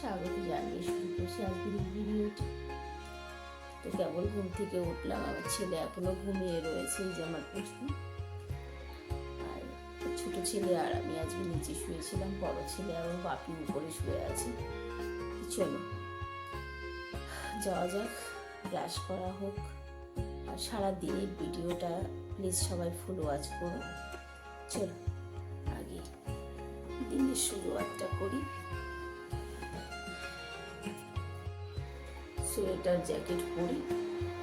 স্বাগত জানিয়ে শুরু করছি আজকের ভিডিওটি তো কেবল ঘুম থেকে উঠলাম। আমার ছেলে এখনও ঘুমিয়ে রয়েছে, এই যে আমার পুষ্পু আর ছোট ছেলে আর আমি আজকে নিচে শুয়েছিলাম, বড় ছেলে আর বাপি উপরে শুয়ে আছে। চলো, যাওয়া যাক, ব্রাশ করা হোক। আর সারা দিনের ভিডিওটা প্লিজ সবাই ফুল ওয়াচ করো। চলো, আগে দিনের শুরুয়াতটা করি। সোয়েটার, জ্যাকেট পরি,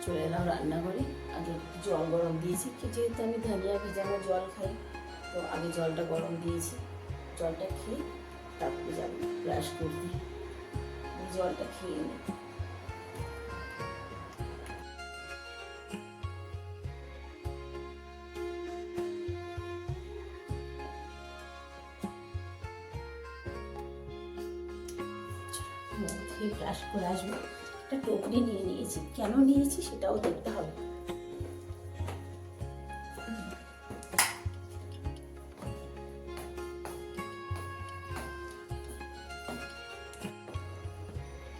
চলে এলাম রান্নাঘরে। আগে জল গরম দিয়েছি যেহেতু আমি ধনিয়া ভেজানো জল খাই, তো আগে জলটা গরম দিয়েছি। জলটা খেয়ে তারপরে যাব, ব্রাশ করতে জলটা খেয়ে নিই কেন নিয়েছি সেটাও দেখতে হবে।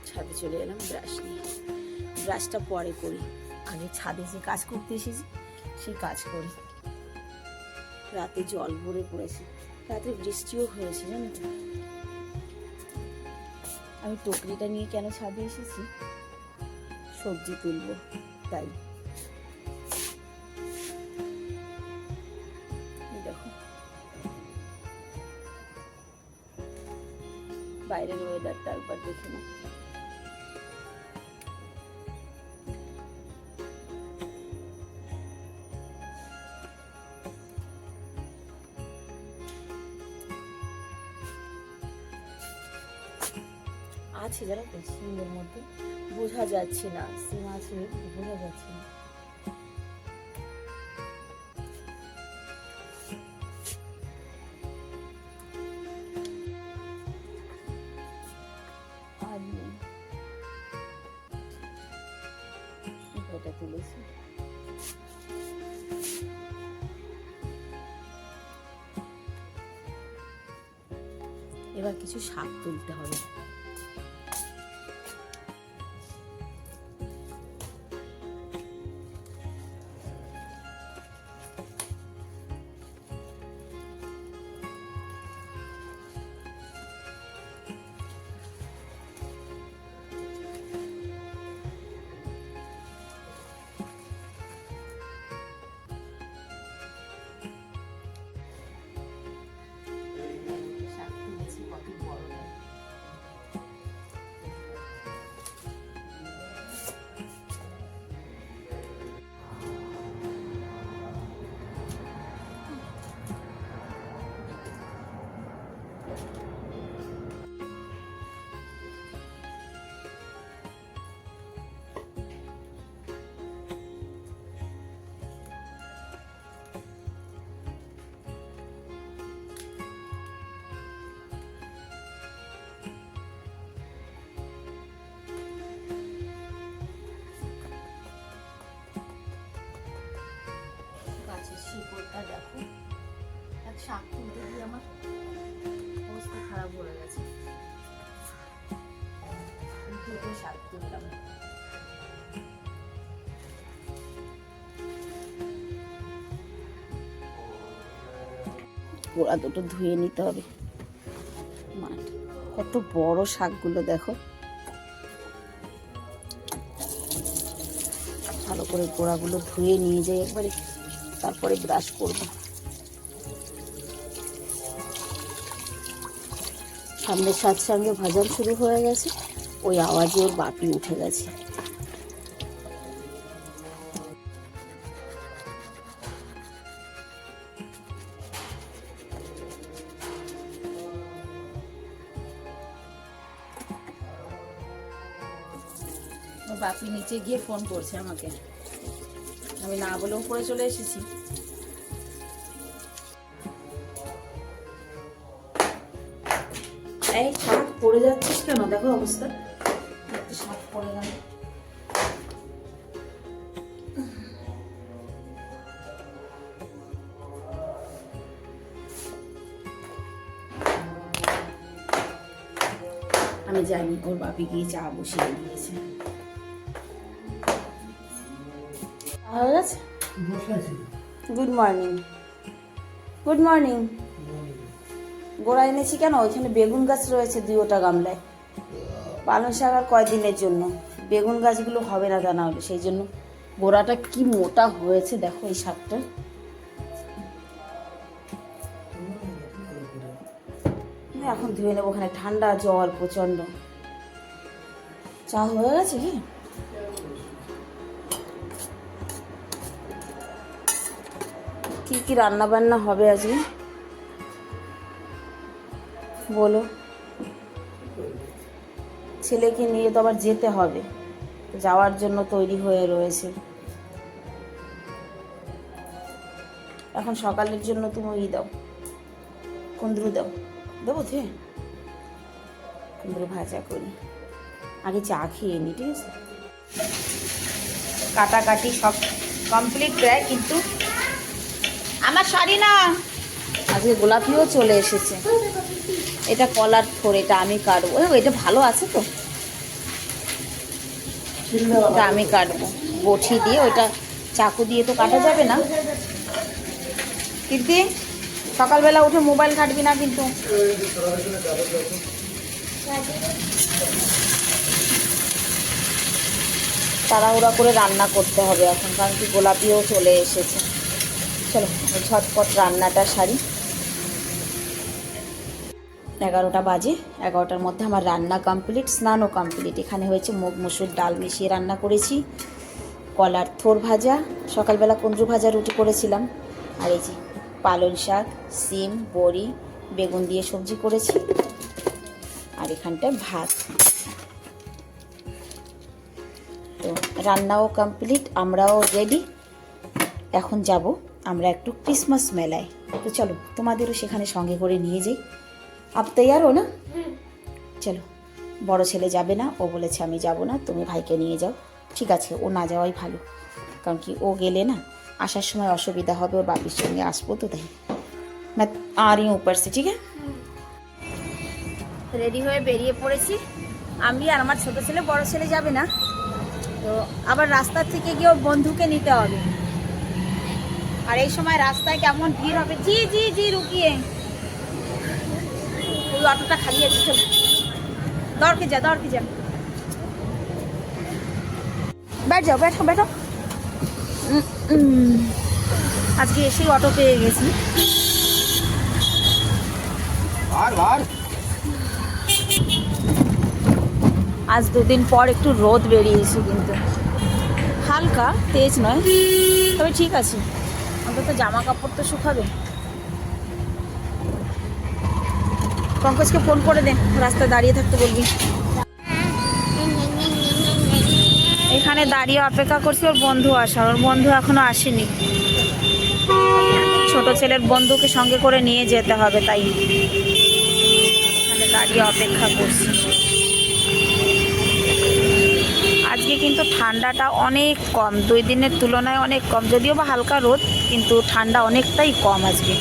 ছাদে চলে এলাম ব্রাশ নিয়ে। ব্রাশটা পরে করি। আগে ছাদে যে কাজ করতে এসেছি, সেই কাজ করি। রাতে জল ভরে পড়েছে। রাতে বৃষ্টিও হয়েছে, জানো আমি টকরিটা নিয়ে কেন ছাদে এসেছি? সবজি তুলব তাই। বাইরের ওয়েদারটা একবার দেখে নাও। আছে জানো তো মধ্যে? যাচ্ছে না সিম আছে বোঝা যাচ্ছে না তুলেছি। এবার কিছু শাক তুলতে হবে। শাক দুটো গোড়া দুটো ধুয়ে নিতে হবে। মাঠ কত বড় শাকগুলো দেখো। ভালো করে গোড়াগুলো ধুয়ে নিয়ে যাই একবারে তারপরে ব্রাশ করব। সামনের সাথ সঙ্গে ভাজান শুরু হয়ে গেছে। ওই আওয়াজে ওর বাপি উঠে গেছে। বাপি নিচে গিয়ে ফোন করছে আমাকে। আমি না বলেও পরে চলে এসেছি। এই শাক পড়ে যাচ্ছিস কেন? দেখো অবস্থা। সাপ পড়ে গেল। আমি জানি ওর বাপি গিয়ে চা বসিয়ে দিয়েছে। গুড মর্নিং গুড মর্নিং গোড়া এনেছি কেন? ওইখানে বেগুন গাছ রয়েছে দুই ওটা গামলায়। পালং শাক আর কয়দিনের জন্য? বেগুন গাছগুলো হবে না দানা হলে। সেই জন্য গোড়াটা কি মোটা হয়েছে দেখো এই শাকটা। এখন ধুয়ে নেব ওখানে। ঠান্ডা জল প্রচণ্ড। চা হয়ে গেছে কি? কি কি রান্না বান্না হবে আজকে? বলো। ছেলেকে নিয়ে তো আবার যেতে হবে। যাওয়ার জন্য তৈরি হয়ে রয়েছে। এখন সকালের জন্য তুমি ই দাও। কুন্দ্রু দাও। দেবো থে কুন্দ্রু ভাজা করি। আগে চা খেয়ে নি, ঠিক আছে? কাটাকাটি সব কমপ্লিট প্রায়, কিন্তু আমার শাড়ি না। আজকে গোলাপিও চলে এসেছে। এটা কলার থোর এটা আমি কাটবো। এটা ভালো আছে তো? এটা আমি কাটবো। বটি দিয়ে, ওইটা চাকু দিয়ে তো কাটা যাবে না। কীর্তি, সকালবেলা উঠে মোবাইল ঘাটবি না কিন্তু? তাড়াহুড়া করে রান্না করতে হবে এখন, কারণ কি গোলাপিও চলে এসেছে। চলো, ঝটপট রান্নাটা সারি। এগারোটা বাজে, এগারোটার মধ্যে আমার রান্না কমপ্লিট স্নানও কমপ্লিট এখানে হয়েছে মুগ, মুসুর ডাল মিশিয়ে রান্না করেছি, কলার থোর ভাজা, সকালবেলা কুন্দ্রু ভাজা রুটি করেছিলাম, আর এই যে পালং শাক, সিম, বড়ি, বেগুন দিয়ে সবজি করেছি, আর এখানটায় ভাত। তো রান্নাও কমপ্লিট আমরাও রেডি এখন যাব আমরা একটু ক্রিসমাস মেলায়। তো চলো তোমাদেরও সেখানে সঙ্গে করে নিয়ে যাই। আপ তৈয়ার হো না চলো বড় ছেলে যাবে না ও বলেছে আমি যাব না তুমি ভাইকে নিয়ে যাও ঠিক আছে ও না যাওয়াই ভালো কারণ কি ও গেলে না আসার সময় অসুবিধা হবে ওর বাপির সঙ্গে আসবো তো তাই मैं आ रही हूँ ऊपर से ठीक है রেডি হয়ে বেরিয়ে পড়েছি আমি আর আমার ছোট ছেলে বড় ছেলে যাবে না তো আবার রাস্তার থেকে গিয়ে ওর বন্ধুকে নিতে হবে আর এই সময় রাস্তায় কেমন ভিড় হবে জি জি জি রুকিয়ে ওই অটোটা খালি আছে চল দরকে যা দরকে যা। ব্যাট যাও ব্যাঠো ব্যাঠো আজকে এসেই অটো পেয়ে গেছি। আজ দুদিন পর একটু রোদ বেরিয়েছে কিন্তু। হালকা তেজ নয় তবে ঠিক আছে। অন্তত জামা কাপড় তো শুকাবে। পঙ্কজকে ফোন করে দে, রাস্তায় দাঁড়িয়ে থাকতে বলবি। এখানে দাঁড়িয়ে অপেক্ষা করছি, ওর বন্ধু আসার, ওর বন্ধু এখনও আসেনি। ছোট ছেলের বন্ধুকে সঙ্গে করে নিয়ে যেতে হবে, তাই এখানে দাঁড়িয়ে অপেক্ষা করছি। আজকে কিন্তু ঠান্ডাটা অনেক কম, দুই দিনের তুলনায় অনেক কম, যদিও বা হালকা রোদ, কিন্তু ঠান্ডা অনেকটাই কম আজকে।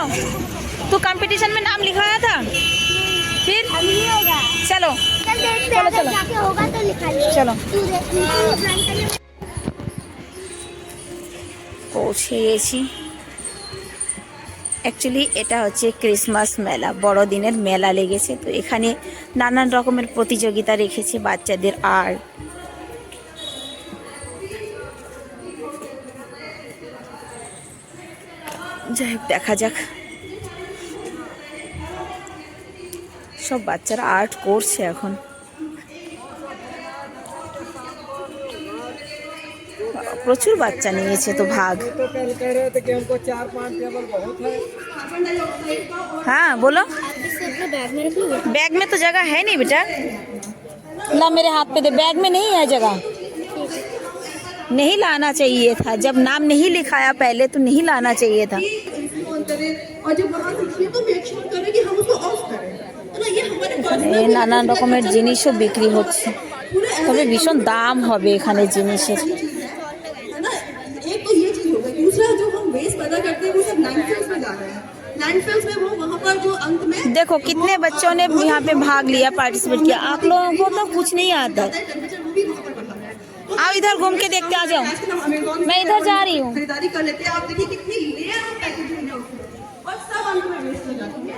चलो तू कंपटीशन में नाम लिखाया था फिर अभी नहीं होगा चलो चल देखते चलो, हैं अगर चलो। जाके होगा तो लिखा ले चलो। तू देख तू plan कर ले। পৌঁছে গেছি অ্যাকচুয়ালি এটা হচ্ছে ক্রিসমাস মেলা বড়দিনের মেলা লেগেছে তো এখানে নানান রকমের প্রতিযোগিতা রেখেছে বাচ্চাদের আর যাই হোক দেখা যাক সব বাচ্চারা আর্ট করছে এখন প্রচুর বাচ্চা নিয়েছে তো ভাগ तो कल कह रहे थे कि हमको चार पांच टेबल बहुत है हाँ बोलो आप इसे अपने बैग में रख लो बैग में तो जगह है नहीं बेटा ला मेरे हाथ पे दे बैग में नहीं है जगह नहीं लाना चाहिए था जब नाम नहीं लिखाया पहले तो नहीं लाना चाहिए था ऑन करें और जब वहाँ लिखिए तो मेक श्योर करें कि हम उसको ऑफ करें এই নানান রকমের জিনিসও বিক্রি হচ্ছে তবে ভীষণ দাম হবে এখানে জিনিসের है ना एक तो ये चीज हो गई दूसरा जो हम वेस्ट पैदा करते हैं वो सब लैंडफिल्स में जा रहे हैं लैंडफिल्स में वो वहाँ पर जो अंत में देखो कितने बच्चों ने यहाँ पे भाग लिया पार्टिसिपेट किया आप लोगों को तो कुछ नहीं आता आओ इधर घूम के देखते आ जाओ। मैं इधर जा रही हूँ। खरीदारी कर लेते हैं। आप देखिए कितनी लेयर ऑफ़ पैकेजिंग है और सब अंत में वेस्ट हो जाती है।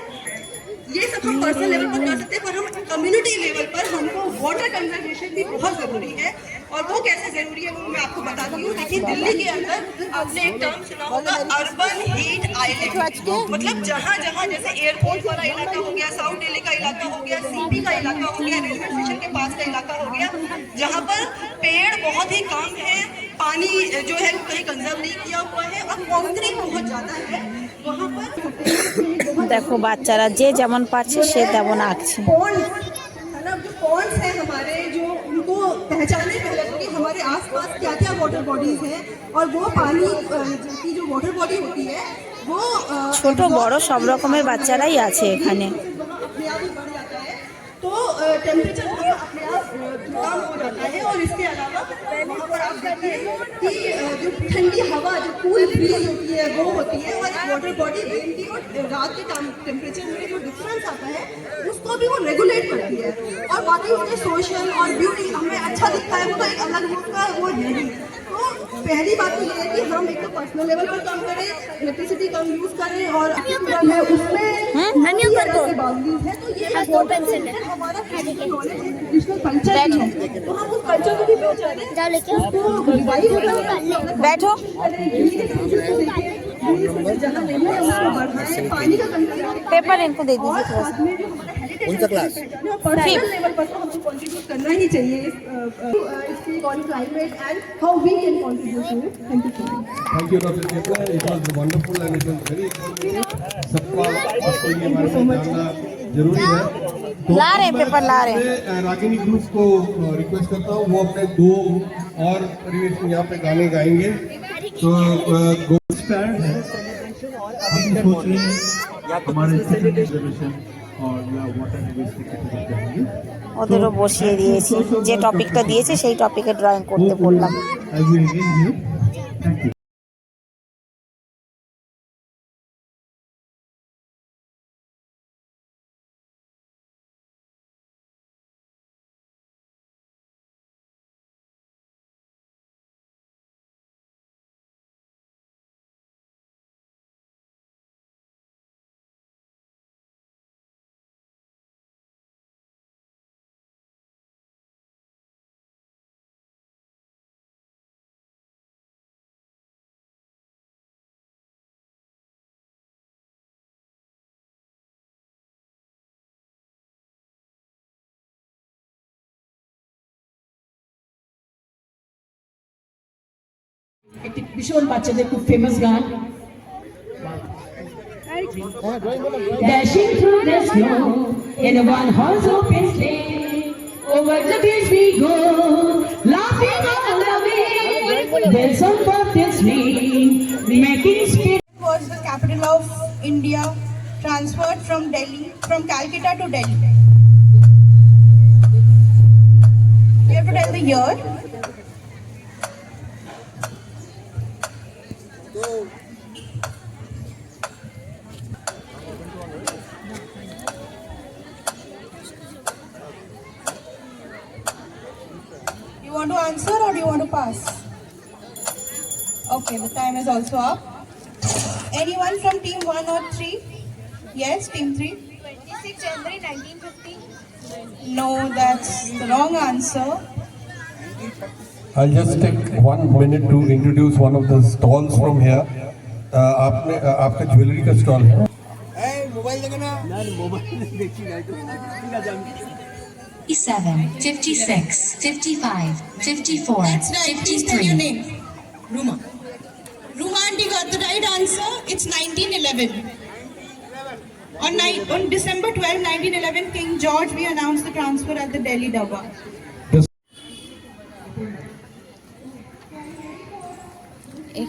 ये सब हम पर्सनल लेवल पर कर सकते हैं, पर हम कम्युनिटी लेवल पर हमको वाटर कंजर्वेशन भी बहुत ज़रूरी है। और वो कैसे जरूरी है वो मैं आपको बताती हूँ देखिए दिल्ली के अंदर आपने एक टर्म सुना होगा अर्बन हीट आइलैंड मतलब जहाँ जहाँ जैसे एयरपोर्ट वाला इलाका हो गया साउथ दिल्ली का इलाका हो गया सीपी का इलाका हो गया रेलवे स्टेशन के पास का इलाका हो गया जहाँ पर पेड़ बहुत ही कम है पानी जो है वो कहीं कंजर्व नहीं किया हुआ है और कंक्रीट बहुत ज्यादा है वहाँ पर দেখো বাচ্চারা যে যেমন পারছে সে তেমন আঁকছে पॉन्ड है ना जो पॉन्ड्स हैं हमारे जो उनको पहचाने पहले तो कि हमारे आसपास क्या क्या वाटर बॉडीज हैं और वो पानी अ, जो की जो वाटर बॉडी होती है वो अ, ছোট বড় সব রকমের বাচ্চারাই আছে এখানে वहाँ अपने आप ही बढ़ जाता है तो टेम्परेचर वहाँ अपने आप अ, कम हो जाता है और इसके अलावा वहाँ पर आप देखिए कि अ, जो ठंडी हवा जो कूल ब्रीज होती है वो होती है और वाटर बॉडी दिन की और रात के टेम्परेचर में जो डिफरेंस आता है उसको भी वो रेगुलेट करती है। और बाकी मुझे सोशल और ब्यूटी हमें अच्छा दिखता है वो तो एक अलग उसका वो नहीं। तो पहली बात तो ये है कि हम एक तो पर्सनल लेवल पर काम करें इलेक्ट्रिसिटी कम यूज़ करें और है। उसमें। बाउंड्रीज है तो ये हाँ, है। हमारा कल्चर है। तो हम उस कल्चर को भी करना बैठो। है। का कंजर्वेशन पेपर इनको दे दीजिए थोड़ा सा क्लास पर्सनल लेवल पर तो हमको कंट्रीब्यूट करना ही चाहिए इस on climate and how we can contribute to it thank you. It. Was wonderful and it was very informative. सबका आपको ये जानना ज़रूरी है। तो ला रहे पेपर ला रहे। रागिनी ग्रुप को रिक्वेस्ट करता हूँ। वो अपने दो और परिवेश में यहाँ पे गाने गाएँगे। तो गोल्ड स्टैंड है। हम सोच रहे हैं हमारे सेकंड रिजर्वेशन ওদেরও বসিয়ে দিয়েছি যে টপিকটা দিয়েছে সেই টপিকে ড্রয়িং করতে বললাম। একটি ভীষণ বাচ্চাদের খুব ফেমাস গান Dashing through the snow in a one horse open sleigh. Over the fields we go, laughing all the way. There's some pumpkins swing, making speed. was the capital of India, transferred from Delhi, from Calcutta to Delhi. You have to tell the year. You want to answer or do you want to pass? Okay, the time is also up. Anyone from team 1 or 3? Yes, team 3? 26 January 1950. No, that's the wrong answer. I'll just take one minute to introduce one of the stalls from here. Uh, आपने uh, आपका jewellery का stall है Fifty-seven, fifty-six, fifty-five, fifty-four, That's right. Please tell your fifty-three. name. Ruma. Ruma auntie got the right answer. It's 1911. On, ni- on December 12, 1911, King George, we announced the transfer at the Delhi Darbar.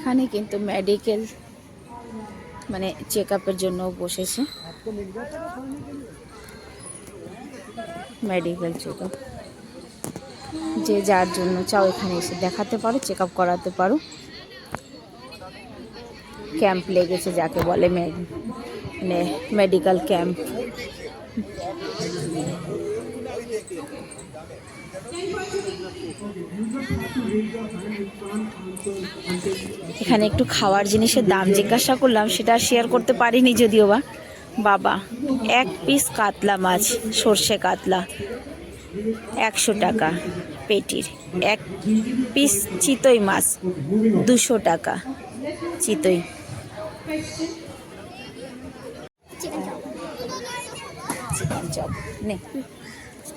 এখানে কিন্তু medical মানে check আপের জন্য বসেছে। Medical check up যে যার জন্য চাও এখানে এসে দেখাতে পারো চেক আপ করাতে পারো। ক্যাম্প লেগেছে যাকে বলে মানে মেডিকেল ক্যাম্প এখানে একটু খাওয়ার জিনিসের দাম জিজ্ঞাসা করলাম, সেটা শেয়ার করতে পারিনি যদিও বা। বাবা, এক পিস কাতলা মাছ, সর্ষে কাতলা, একশো টাকা পেটির। এক পিস চিতই মাছ, দুশো টাকা চিতই। Chicken chop. নে।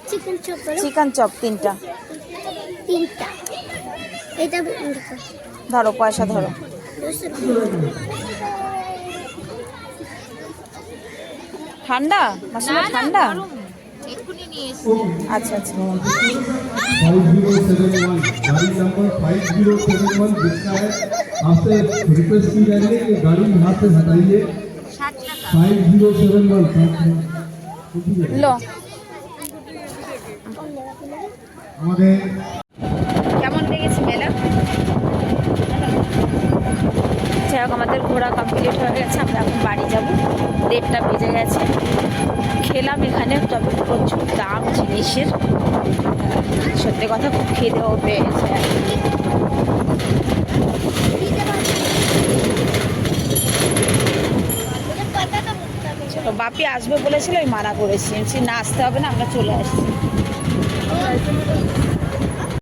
চিকেন চপ বলো চিকেন চপ তিনটা তিনটা এটা ধরো পয়সা ধরো ঠান্ডা মাসিমা ঠান্ডা আচ্ছা আচ্ছা फाइव जीरो सेवन वन गाड़ी number five zero seven one जिसका है आपसे रिक्वेस्ट की जा रही है कि गाड़ी यहाँ से हटाइए फाइव जीरो सेवन वन লো আমাদের কেমন লেগেছে মেলা? যাই হোক আমাদের ঘোরা কমপ্লিট হয়ে গেছে, আমরা এখন বাড়ি যাব। দেড়টা বেজে গেছে। খেলাম এখানে, তবে প্রচুর দাম জিনিসের। সত্যি কথা, খুব খেতেও পেয়েছে বাপি আসবে বলেছিল, ওই মানা করেছি। না, আসতে হবে না, আমরা চলে আসছি। Thank you.